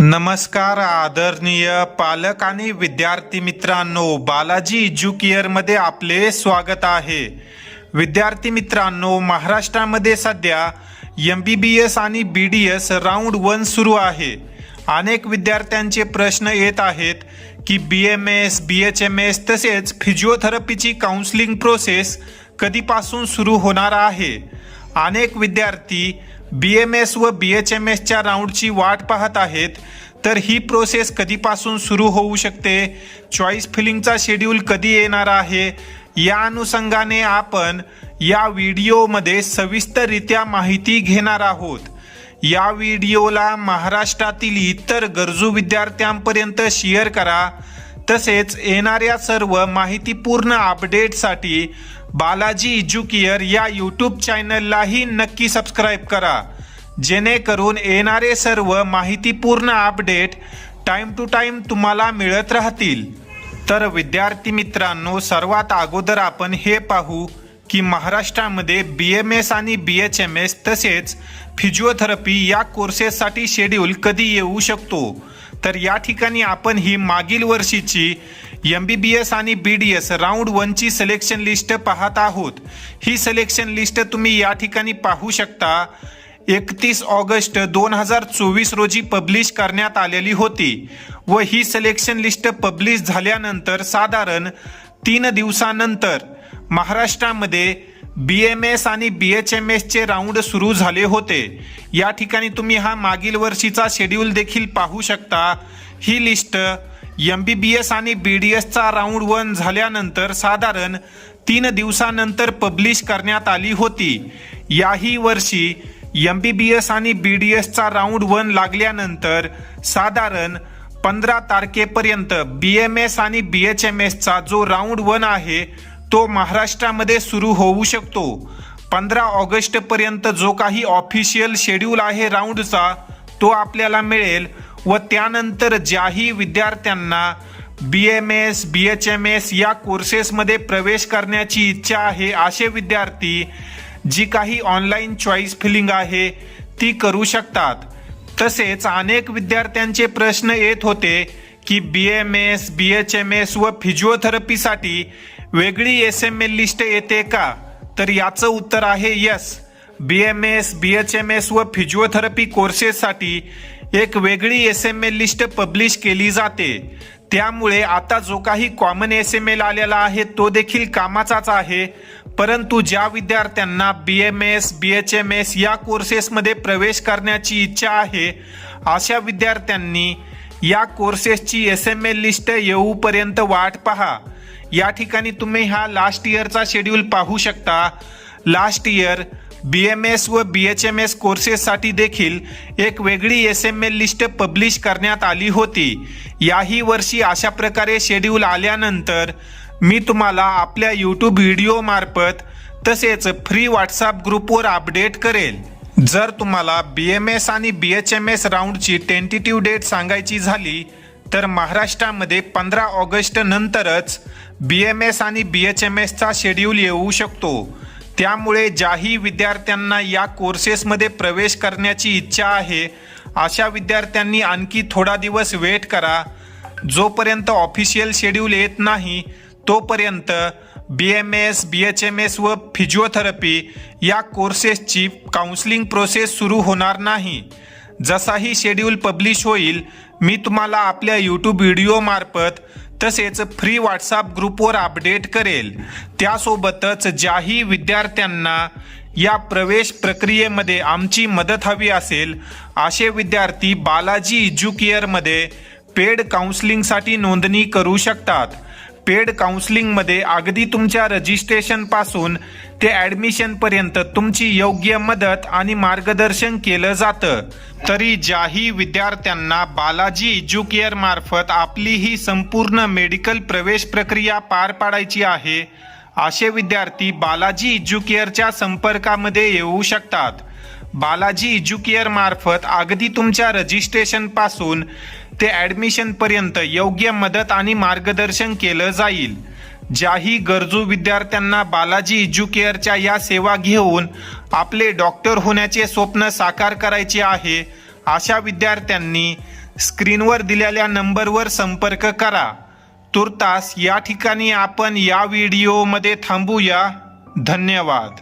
नमस्कार आदरणीय पालक आणि विद्यार्थी मित्रांनो बालाजी एज्युकेअरमध्ये आपले स्वागत आहे. विद्यार्थी मित्रांनो महाराष्ट्रामध्ये सध्या एम बी बी एस आणि B D S round one सुरू आहे. अनेक विद्यार्थ्यांचे प्रश्न येत आहेत की B M S B H M S तसेच फिजिओथेरपीची काउन्सिलिंग प्रोसेस कधीपासून सुरू होणार आहे? अनेक विद्यार्थी बी एम एस व बी एच एम एसच्या राऊंडची वाट पाहत आहेत तर ही प्रोसेस कधीपासून सुरू होऊ शकते? चॉईस फिलिंगचा शेड्यूल कधी येणार आहे? या अनुषंगाने आपण या व्हिडिओमध्ये सविस्तररित्या माहिती घेणार आहोत. या व्हिडिओला महाराष्ट्रातील इतर गरजू विद्यार्थ्यांपर्यंत शेअर करा. तसेच येणाऱ्या सर्व माहितीपूर्ण अपडेटसाठी बालाजी एज्युकेअर या यूट्यूब चॅनललाही नक्की सबस्क्राईब करा. जेणेकरून येणारे सर्व माहितीपूर्ण अपडेट टाईम टू टाईम तुम्हाला मिळत राहतील. तर विद्यार्थी मित्रांनो सर्वात अगोदर आपण हे पाहू की महाराष्ट्रामध्ये बी एम एस आणि बी एच एम एस तसेच फिजिओथेरपी या कोर्सेससाठी शेड्यूल कधी येऊ शकतो? तर या ठिकाणी आपण ही मागील वर्षीची एम बी बी एस आणि बी डी एस राऊंड वनची सिलेक्शन लिस्ट पाहत आहोत. ही सिलेक्शन लिस्ट तुम्ही या ठिकाणी पाहू शकता. एकतीस ऑगस्ट दोन हजार चोवीस रोजी पब्लिश करण्यात आलेली होती व ही सिलेक्शन लिस्ट पब्लिश झाल्यानंतर साधारण तीन दिवसानंतर महाराष्ट्रामध्ये बी एम एस आणि बी एच एम एसचे राऊंड सुरू झाले होते. या ठिकाणी तुम्ही हा मागील वर्षीचा शेड्यूल देखील पाहू शकता. ही list M B B S आणि बी डी एसचा राऊंड वन झाल्यानंतर साधारण तीन दिवसानंतर पब्लिश करण्यात आली होती. याही वर्षी एम बी बी एस आणि बी डी एसचा राऊंड वन लागल्यानंतर साधारण पंधरा तारखेपर्यंत बी एम एस आणि बी एच एम एसचा जो राऊंड वन आहे तो महाराष्ट्रामध्ये सुरू होऊ शकतो. पंधरा ऑगस्ट पर्यंत जो काही ऑफिशियल शेड्यूल आहे राऊंडचा तो आपल्याला मिळेल व त्यानंतर ज्याही विद्यार्थ्यांना B M S B H M S या कोर्सेसमध्ये प्रवेश करण्याची इच्छा आहे असे विद्यार्थी जी काही ऑनलाईन चॉईस फिलिंग आहे ती करू शकतात. तसेच अनेक विद्यार्थ्यांचे प्रश्न येत होते की B M S B H M S व फिजिओथेरपीसाठी वेगळी एस एम एल लिस्ट येते का? तर याचं उत्तर आहे yes B M S B H M S व फिजिओथेरपी कोर्सेससाठी एक वेगळी S M L list publish केली जाते. त्यामुळे आता जो काही कॉमन एस एम एल आलेला आहे तो देखील कामाचाच आहे. परंतु ज्या विद्यार्थ्यांना B M S B H M S या कोर्सेसमध्ये प्रवेश करण्याची इच्छा आहे अशा विद्यार्थ्यांनी या कोर्सेसची एस एम एल लिस्ट येऊपर्यंत वाट पहा. या ठिकाणी तुम्ही हा लास्ट इयरचा शेड्यूल पाहू शकता. Last year B M S व बी एच एम एस कोर्सेससाठी देखील एक वेगळी S M L list publish करण्यात आली होती. याही वर्षी अशा प्रकारे शेड्यूल आल्यानंतर मी तुम्हाला आपल्या यूट्यूब व्हिडिओमार्फत तसेच फ्री व्हॉट्सअप ग्रुपवर अपडेट करेल. जर तुम्हाला बी एम एस आणि बी एच एम एस राऊंडची टेंटेटिव्ह डेट सांगायची झाली तर महाराष्ट्रामध्ये पंधरा ऑगस्ट नंतरच बी एम एस आणि बी एच एम एसचा शेड्यूल येऊ शकतो. त्यामुळे ज्याही विद्यार्थ्यांना या कोर्सेसमध्ये प्रवेश करण्याची इच्छा आहे अशा विद्यार्थ्यांनी आणखी थोडा दिवस वेट करा. जोपर्यंत ऑफिशियल शेड्यूल येत नाही तोपर्यंत B M S B H M S व फिजिओथेरपी या कोर्सेसची काउन्सिलिंग प्रोसेस सुरू होणार नाही. जसाही शेड्यूल पब्लिश होईल मी तुम्हाला आपल्या यूट्यूब व्हिडिओमार्फत तसेच फ्री व्हॉट्सअप ग्रुपवर अपडेट करेल. त्यासोबतच ज्याही विद्यार्थ्यांना या प्रवेश प्रक्रियेमध्ये आमची मदत हवी असेल असे विद्यार्थी बालाजी एज्युकेअरमध्ये पेड काउन्सिलिंगसाठी नोंदणी करू शकतात. पेड काउन्सलिंगमध्ये अगदी तुमच्या रजिस्ट्रेशनपासून ते ॲडमिशनपर्यंत तुमची योग्य मदत आणि मार्गदर्शन केलं जातं. तरी ज्याही विद्यार्थ्यांना बालाजी एज्युकेअर मार्फत आपली ही संपूर्ण मेडिकल प्रवेश प्रक्रिया पार पाडायची आहे असे विद्यार्थी बालाजी एज्युकेअरच्या संपर्कामध्ये येऊ शकतात. बालाजी एज्युकेअर मार्फत अगदी तुमच्या रजिस्ट्रेशनपासून ते ॲडमिशन पर्यंत योग्य मदत आणि मार्गदर्शन केलं जाईल. ज्याही गरजू विद्यार्थ्यांना बालाजी एज्युकेअरच्या या सेवा घेऊन आपले डॉक्टर होण्याचे स्वप्न साकार करायचे आहे अशा विद्यार्थ्यांनी स्क्रीनवर दिलेल्या नंबरवर संपर्क करा. तुर्तास या ठिकाणी आपण या व्हिडिओमध्ये थांबूया. धन्यवाद.